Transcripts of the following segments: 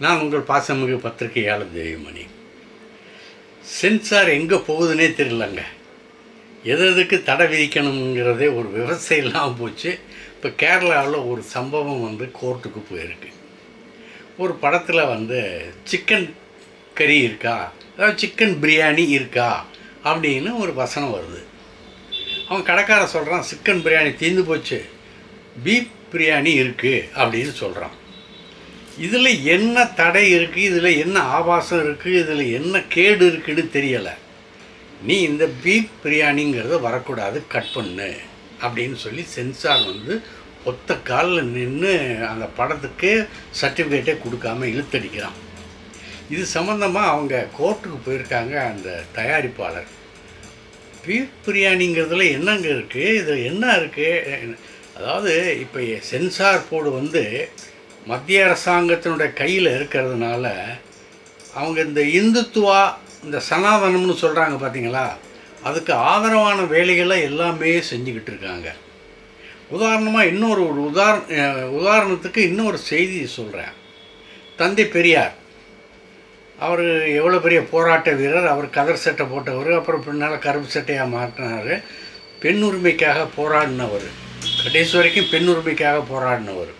நான் உங்கள் பாசமிகு பத்திரிகையாளர் தேவிமணி. சென்சார் எங்கே போகுதுன்னே தெரியலங்க. எது எதுக்கு தடை விதிக்கணுங்கிறதே ஒரு விவசாயம் இல்லாமல் போச்சு. இப்போ கேரளாவில் ஒரு சம்பவம் வந்து கோர்ட்டுக்கு போயிருக்கு. ஒரு படத்தில் வந்து சிக்கன் கறி இருக்கா? அதாவது சிக்கன் பிரியாணி இருக்கா? அப்படின்னு ஒரு வசனம் வருது. அவன் கடைக்காரன் சொல்கிறான் சிக்கன் பிரியாணி தீர்ந்து போச்சு. பீப் பிரியாணி இருக்குது அப்படின்னு சொல்கிறான் இதில் என்ன தடை இருக்குது இதில் என்ன ஆபாசம் இருக்குது இதில் என்ன கேடு இருக்குன்னு தெரியலை. நீ இந்த பீஃப் பிரியாணிங்கிறத வரக்கூடாது கட் பண்ணு அப்படின்னு சொல்லி சென்சார் வந்து ஒத்த காலில் நின்று அந்த படத்துக்கு சர்டிஃபிகேட்டே கொடுக்காம இழுத்தடிக்கிறான். இது சம்மந்தமாக அவங்க கோர்ட்டுக்கு போயிருக்காங்க அந்த தயாரிப்பாளர். பீஃப் பிரியாணிங்கிறதுல என்னங்க இருக்குது இதில் என்ன இருக்குது அதாவது இப்போ சென்சார் போர்டு வந்து மத்திய அரசாங்கத்தினுடைய கையில் இருக்கிறதுனால அவங்க இந்த இந்துத்துவா இந்த சனாதனம்னு சொல்கிறாங்க பார்த்தீங்களா அதுக்கு ஆதரவான வேலைகளை எல்லாமே செஞ்சுக்கிட்டு இருக்காங்க. உதாரணமாக இன்னொரு ஒரு உதாரண உதாரணத்துக்கு இன்னொரு செய்தி சொல்கிறேன் தந்தை பெரியார். அவர் எவ்வளோ பெரிய போராட்ட வீரர் அவர் கதர் சட்டை போட்டவர் அப்புறம் பின்னால் கருப்பு சட்டையாக மாற்றினார். பெண் உரிமைக்காக போராடினவர். கடைசி வரைக்கும் பெண் உரிமைக்காக போராடினவர்.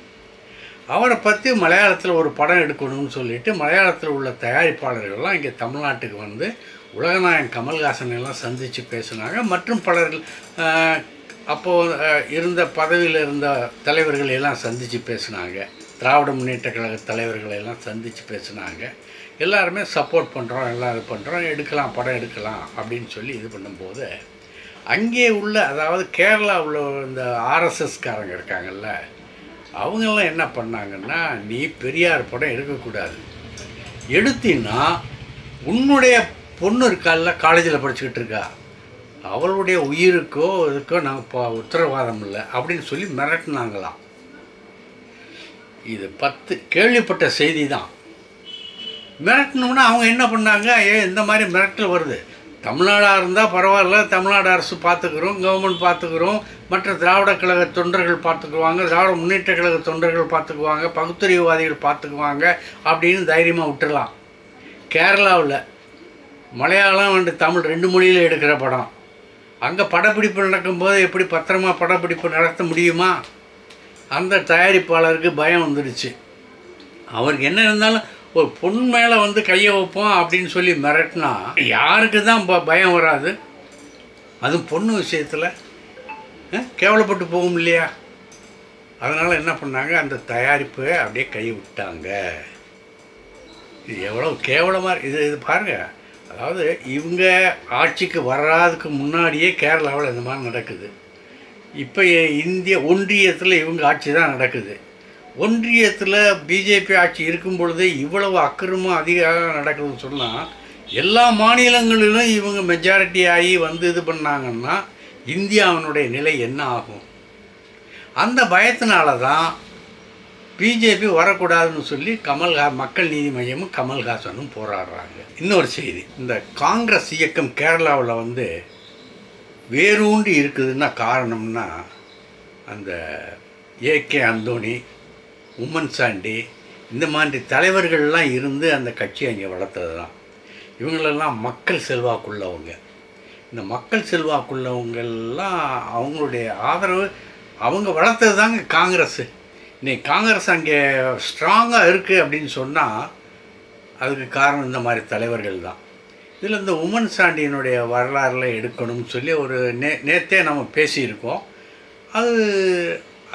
அவரை பற்றி மலையாளத்தில் ஒரு படம் எடுக்கணும்னு சொல்லிட்டு மலையாளத்தில் உள்ள தயாரிப்பாளர்கள்லாம் இங்கே தமிழ்நாட்டுக்கு வந்து உலகநாயகன் கமல்ஹாசன் எல்லாம் சந்தித்து பேசினாங்க. மற்றும் பலர்கள் அப்போது இருந்த பதவியில் இருந்த தலைவர்களை எல்லாம் சந்தித்து பேசினாங்க. திராவிட முன்னேற்ற கழக தலைவர்களை எல்லாம் சந்தித்து பேசினாங்க. எல்லாருமே சப்போர்ட் பண்ணுறோம் எல்லாம் இது பண்ணுறோம் எடுக்கலாம் படம் எடுக்கலாம் அப்படின்னு சொல்லி இது பண்ணும்போது அங்கே உள்ள அதாவது கேரளா உள்ள இந்த ஆர்எஸ்எஸ்காரங்க இருக்காங்கல்ல அவங்கெல்லாம் என்ன பண்ணாங்கன்னா நீ பெரியார் படம் எடுக்கக்கூடாது. எடுத்தின்னா உன்னுடைய பொண்ணு இருக்கால்ல காலேஜில் படிச்சுக்கிட்டு இருக்கா? அவளுடைய உயிருக்கோ இதுக்கோ நாங்கள் உத்தரவாதம் இல்லை அப்படின்னு சொல்லி மிரட்டினாங்களாம். இது பத்து கேள்விப்பட்ட செய்தி தான். மிரட்டினோம்னா அவங்க என்ன பண்ணாங்க? ஏ இந்த மாதிரி மிரட்டல் வருது. தமிழ்நாடாக இருந்தால் பரவாயில்ல தமிழ்நாடு அரசு பார்த்துக்கிறோம் கவர்மெண்ட் பார்த்துக்கிறோம் மற்ற திராவிட கழக தொண்டர்கள் பார்த்துக்குவாங்க திராவிட முன்னேற்ற கழக தொண்டர்கள் பார்த்துக்குவாங்க பகுத்தறிவுவாதிகள் பார்த்துக்குவாங்க அப்படின்னு தைரியமாக விட்டுறலாம். கேரளாவில் மலையாளம் அண்டு தமிழ் ரெண்டு மொழியில் எடுக்கிற படம். அங்கே படப்பிடிப்பு நடக்கும்போது எப்படி பத்திரமா படப்பிடிப்பு நடத்த முடியுமா? அந்த தயாரிப்பாளருக்கு பயம் வந்துடுச்சு. அவருக்கு என்ன இருந்தாலும் ஒரு பொண்ணு மேலே வந்து கையை வைப்போம் அப்படின்னு சொல்லி மிரட்டினா யாருக்கு தான் ப பயம் வராது? அதுவும் பொண்ணு விஷயத்தில் கேவலப்பட்டு போகும் இல்லையா? அதனால் என்ன பண்ணாங்க? அந்த தயாரிப்பை அப்படியே கை விட்டாங்க. இது எவ்வளோ கேவலமாக இது இது பாருங்கள் அதாவது இவங்க ஆட்சிக்கு வராதுக்கு முன்னாடியே கேரளாவில் இந்த மாதிரி நடக்குது. இப்போ இந்திய ஒன்றியத்தில் இவங்க ஆட்சி தான் நடக்குது. ஒன்றியத்தில் பிஜேபி ஆட்சி இருக்கும் பொழுது இவ்வளவு அக்கிரமம் அதிகமாக நடக்குதுன்னு சொன்னால் எல்லா மாநிலங்களிலும் இவங்க மெஜாரிட்டி ஆகி வந்து இது பண்ணாங்கன்னா இந்தியாவினுடைய நிலை என்ன ஆகும்? அந்த பயத்தினால தான் பிஜேபி வரக்கூடாதுன்னு சொல்லி கமல்ஹா மக்கள் நீதி மையமும் கமல்ஹாசனும் போராடுறாங்க. இன்னொரு செய்தி இந்த காங்கிரஸ் இயக்கம் கேரளாவில் வந்து வேரூண்டி இருக்குதுன்னா காரணம்னா அந்த ஏகே அந்தோணி உம்மன் சாண்டி இந்த மாதிரி தலைவர்கள்லாம் இருந்து அந்த கட்சியை அங்கே வளர்த்தது தான் இவங்களெல்லாம் மக்கள் செல்வாக்குள்ளவங்க. இந்த மக்கள் செல்வாக்குள்ளவங்கெல்லாம் அவங்களுடைய ஆதரவு அவங்க வளர்த்தது தாங்க காங்கிரஸ். இன்னைக்கு காங்கிரஸ் அங்கே ஸ்ட்ராங்காக இருக்குது அப்படின்னு சொன்னால் அதுக்கு காரணம் இந்த மாதிரி தலைவர்கள் தான் இதில் இந்த உமன் சாண்டியினுடைய வரலாறுல எடுக்கணும்னு சொல்லி ஒரு நே நேற்றே நம்ம பேசியிருக்கோம். அது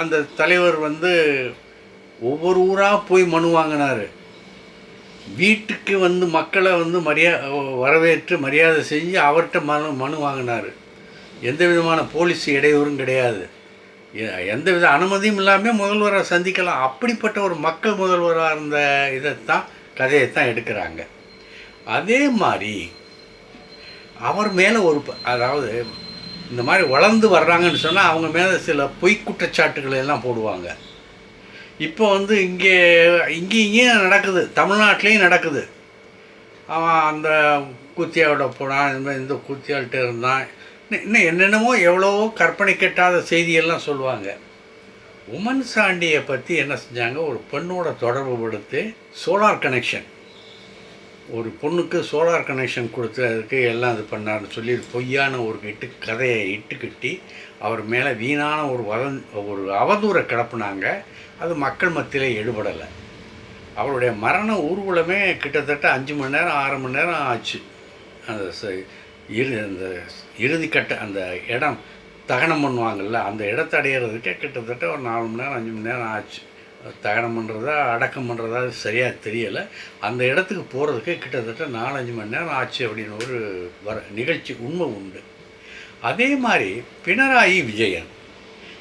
அந்த தலைவர் வந்து ஒவ்வொரு ஊராக போய் மனு வாங்கினார். வீட்டுக்கு வந்து மக்களை வந்து மரியா வரவேற்று மரியாதை செஞ்சு அவர்கிட்ட மனு மனு வாங்கினார். எந்த விதமான போலீஸ் இடையூறும் கிடையாது. எந்த வித அனுமதியும் இல்லாமல் முதல்வரை சந்திக்கலாம். அப்படிப்பட்ட ஒரு மக்கள் முதல்வராக இருந்த இதைத்தான் தான் எடுக்கிறாங்க. அதே மாதிரி அவர் மேலே ஒரு ப- அதாவது இந்த மாதிரி வளர்ந்து வர்றாங்கன்னு சொன்னால் அவங்க மேலே சில பொய் குற்றச்சாட்டுகளை எல்லாம் போடுவாங்க. இப்போ வந்து இங்கே இங்கே இங்கேயும் நடக்குது. தமிழ்நாட்டிலையும் நடக்குது. அவன் அந்த கூத்தியாவோட போனான் இந்த மாதிரி இந்த கூத்தியாள்கிட்ட இருந்தான். இன்னும் என்னென்னமோ எவ்வளவோ கற்பனை கெட்டாத செய்தியெல்லாம் சொல்லுவாங்க. உமன் சாண்டியை பற்றி என்ன செஞ்சாங்க? ஒரு பெண்ணோட தொடர்பு படுத்து சோலார் கனெக்ஷன் ஒரு பொண்ணுக்கு சோலார் கனெக்ஷன் கொடுத்ததுக்கு எல்லாம் இது பண்ணார்னு சொல்லி பொய்யான ஒரு இட்டு கதையை இட்டு கட்டி அவர் மேலே வீணான ஒரு வதந் ஒரு அவதூறை கிளப்புனாங்க. அது மக்கள் மத்தியில் எடுபடலை. அவருடைய மரண ஊர்வலமே கிட்டத்தட்ட அஞ்சு மணி நேரம் ஆறு மணி நேரம் ஆச்சு. அந்த இரு அந்த இறுதிக்கட்ட அந்த இடம் தகனம் பண்ணுவாங்கள்ல அந்த இடத்த அடையிறதுக்கே கிட்டத்தட்ட ஒரு நாலு மணி நேரம் அஞ்சு மணி நேரம் ஆச்சு. தகனம் பண்ணுறதா அடக்கம் பண்ணுறதா சரியாக தெரியலை. அந்த இடத்துக்கு போகிறதுக்கு கிட்டத்தட்ட நாலஞ்சு மணி நேரம் ஆச்சு அப்படின்னு ஒரு வர நிகழ்ச்சி உண்மை உண்டு. அதே மாதிரி பினராயி விஜயன்.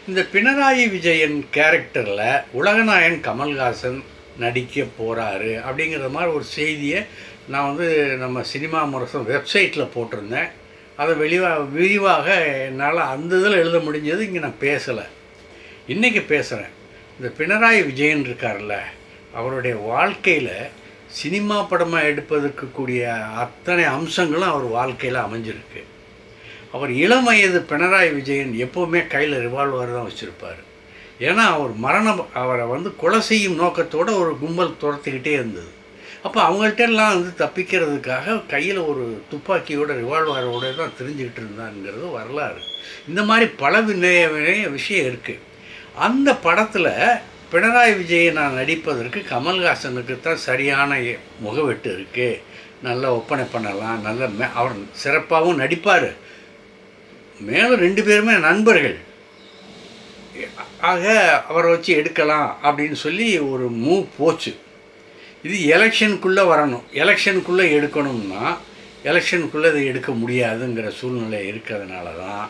இந்த பினராயி விஜயன் கேரக்டரில் உலகநாயன் கமல்ஹாசன் நடிக்க போகிறாரு அப்படிங்கிற மாதிரி ஒரு செய்தியை நான் வந்து நம்ம சினிமா முரசம் வெப்சைட்டில் போட்டிருந்தேன். அதை வெளிவா விரிவாக என்னால் அந்த இதில் எழுத முடிஞ்சது இங்கே நான் பேசலை. இன்றைக்கி பேசுகிறேன் இந்த பினராயி விஜயன் இருக்கார்ல அவருடைய வாழ்க்கையில் சினிமா படமாக எடுப்பதற்கு கூடிய அத்தனை அம்சங்களும் அவர் வாழ்க்கையில் அமைஞ்சிருக்கு. அவர் இளம் வயது பினராயி விஜயன் எப்போவுமே கையில் ரிவால்வர் தான் வச்சுருப்பார். ஏன்னா அவர் மரணம் அவரை வந்து கொலை செய்யும் நோக்கத்தோடு ஒரு கும்பல் துரத்துக்கிட்டே இருந்தது. அப்போ அவங்கள்ட்டெல்லாம் வந்து தப்பிக்கிறதுக்காக கையில் ஒரு துப்பாக்கியோட ரிவால்வரோட தான் தெரிஞ்சுக்கிட்டு இருந்தாங்கிறது வரலாறு. இந்த மாதிரி பல வினய வினய விஷயம் இருக்குது அந்த படத்தில் பினராயி விஜயை நான் நடிப்பதற்கு கமல்ஹாசனுக்கு தான் சரியான முகவெட்டு இருக்குது நல்லா ஒப்பனை பண்ணலாம் நல்ல மே அவர் சிறப்பாகவும் நடிப்பார். மேலும் ரெண்டு பேருமே நண்பர்கள். ஆக அவரை வச்சு எடுக்கலாம் அப்படின்னு சொல்லி ஒரு மூவ் போச்சு. இது எலெக்ஷனுக்குள்ளே வரணும். எலெக்ஷனுக்குள்ளே எடுக்கணும்னா எலெக்ஷனுக்குள்ளே இதை எடுக்க முடியாதுங்கிற சூழ்நிலை இருக்கிறதுனால தான்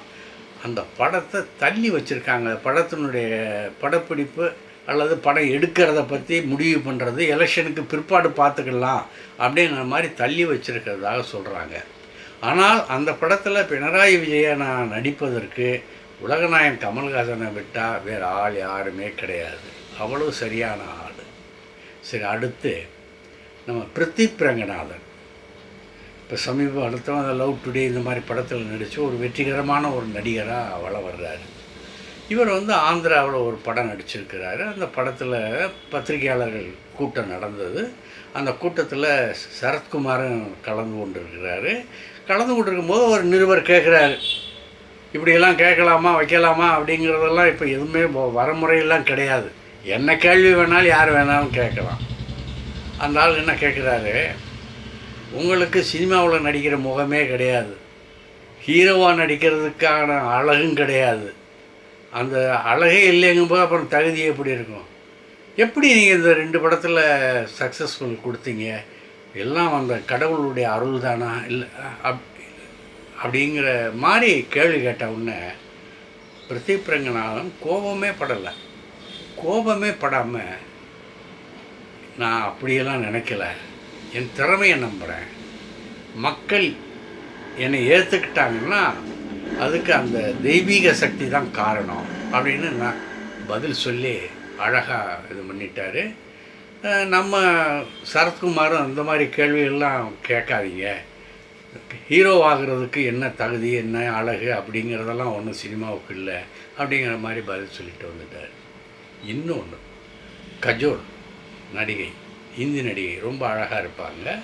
அந்த படத்தை தள்ளி வச்சுருக்காங்க. படத்தினுடைய படப்பிடிப்பு அல்லது படம் எடுக்கிறத பற்றி முடிவு பண்ணுறது எலெக்ஷனுக்கு பிற்பாடு பார்த்துக்கலாம் அப்படிங்கிற மாதிரி தள்ளி வச்சுருக்கிறதாக சொல்கிறாங்க ஆனால் அந்த படத்தில் பினராயி விஜயனை நடிப்பதற்கு உலகநாயகன் கமல்ஹாசனை விட்டால் வேறு ஆள் யாருமே கிடையாது. அவ்வளவு சரியான ஆள். சரி அடுத்து நம்ம பிரதீப் ரங்கநாதன். இப்போ சமீப அடுத்தவங்க அந்த லவ் டுடே இந்த மாதிரி படத்தில் நடித்து ஒரு வெற்றிகரமான ஒரு நடிகராக வள வர்றாரு. இவர் வந்து ஆந்திராவில் ஒரு படம் நடிச்சிருக்கிறாரு. அந்த படத்தில் பத்திரிகையாளர்கள் கூட்டம் நடந்தது. அந்த கூட்டத்தில் சரத்குமாரும் கலந்து கொண்டிருக்கிறாரு. கலந்து கொண்டிருக்கும்போது ஒரு நிருபர் கேட்குறாரு இப்படியெல்லாம் கேட்கலாமா வைக்கலாமா அப்படிங்கிறதெல்லாம் இப்போ எதுவுமே வரமுறையெல்லாம் கிடையாது. என்ன கேள்வி வேணாலும் யார் வேணாலும் கேட்கலாம். அந்த ஆள் என்ன கேட்குறாரு உங்களுக்கு சினிமாவில் நடிக்கிற முகமே கிடையாது. ஹீரோவாக நடிக்கிறதுக்கான அழகும் கிடையாது. அந்த அழகே இல்லைங்கும்போது அப்புறம் தகுதி எப்படி இருக்கும்? எப்படி நீங்கள் இந்த ரெண்டு படத்தில் சக்ஸஸ்ஃபுல் கொடுத்தீங்க? எல்லாம் அந்த கடவுளுடைய அருள் தானா இல்லை அப் அப்படிங்கிற மாதிரி கேள்வி கேட்ட உடனே பிரதீப் ரங்கநாதன் கோபமே படலை. கோபமே படாமல் நான் அப்படியெல்லாம் நினைக்கல. என் திறமையை நம்புகிறேன் மக்கள் என்னை ஏற்றுக்கிட்டாங்கன்னா அதுக்கு அந்த தெய்வீக சக்தி தான் காரணம் அப்படின்னு நான் பதில் சொல்லி அழகாக இது பண்ணிட்டார். நம்ம சரத்குமாரும் அந்த மாதிரி கேள்விகள்லாம் கேட்காதீங்க. ஹீரோ ஆகிறதுக்கு என்ன தகுதி என்ன அழகு அப்படிங்கிறதெல்லாம் ஒன்றும் சினிமாவுக்கு இல்லை அப்படிங்கிற மாதிரி பதில் சொல்லிட்டு வந்துட்டார். இன்னொன்று கஜோல் நடிகை. இந்தி நடிகை ரொம்ப அழகாக இருப்பாங்க.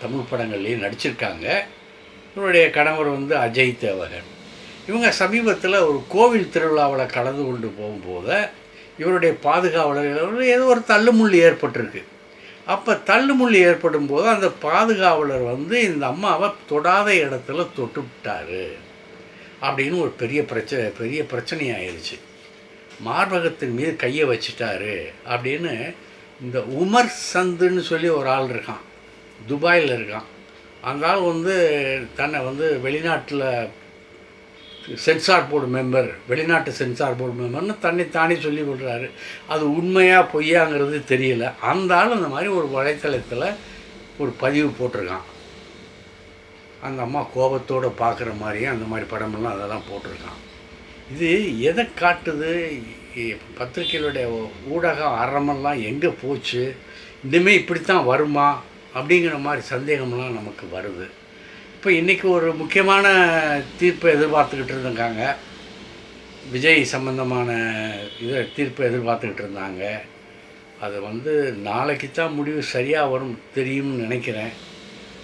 தமிழ் படங்கள்லேயும் நடிச்சிருக்காங்க. இவருடைய கணவர் வந்து அஜய் தேவகன். இவங்க சமீபத்தில் ஒரு கோவில் திருவிழாவில் கலந்து கொண்டு போகும்போது இவருடைய பாதுகாவலர்கள் ஏதோ ஒரு தள்ளுமுள்ளு ஏற்பட்டிருக்கு. அப்போ தள்ளுமுள்ளு ஏற்படும் போது அந்த பாதுகாவலர் வந்து இந்த அம்மாவை தொடாத இடத்துல தொட்டு விட்டாரு அப்படின்னு ஒரு பெரிய பிரச்சனை பெரிய பிரச்சனையாயிருச்சு. மார்பகத்தின் மீது கையை வச்சிட்டாரு அப்படின்னு இந்த உமர் சந்துன்னு சொல்லி ஒரு ஆள் இருக்கான். துபாயில் இருக்கான். அந்த ஆள் வந்து தன்னை வந்து வெளிநாட்டில் சென்சார் போர்டு மெம்பர் வெளிநாட்டு சென்சார் போர்டு மெம்பர்னு தன்னை தானே சொல்லி கொள்கிறாரு அது உண்மையாக பொய்யாங்கிறது தெரியல. அந்த ஆள் அந்த மாதிரி ஒரு வலைத்தளத்தில் ஒரு பதிவு போட்டிருக்கான். அந்த அம்மா கோபத்தோடு பார்க்குற மாதிரியும் அந்த மாதிரி படமெல்லாம் அதெல்லாம் போட்டிருக்கான். இது எதை காட்டுது? பத்திரிகைகளுடைய ஊடகம் அறமெல்லாம் எங்கே போச்சு? இனிமேல் இப்படித்தான் வருமா? அப்படிங்கிற மாதிரி சந்தேகம்லாம் நமக்கு வருது. இப்போ இன்றைக்கி ஒரு முக்கியமான தீர்ப்பை எதிர்பார்த்துக்கிட்டு இருந்திருக்காங்க. விஜய் சம்பந்தமான இதை தீர்ப்பை எதிர்பார்த்துக்கிட்டு இருந்தாங்க. அது வந்து நாளைக்கு தான் முடிவு சரியாக வரும் தெரியும்னு நினைக்கிறேன்.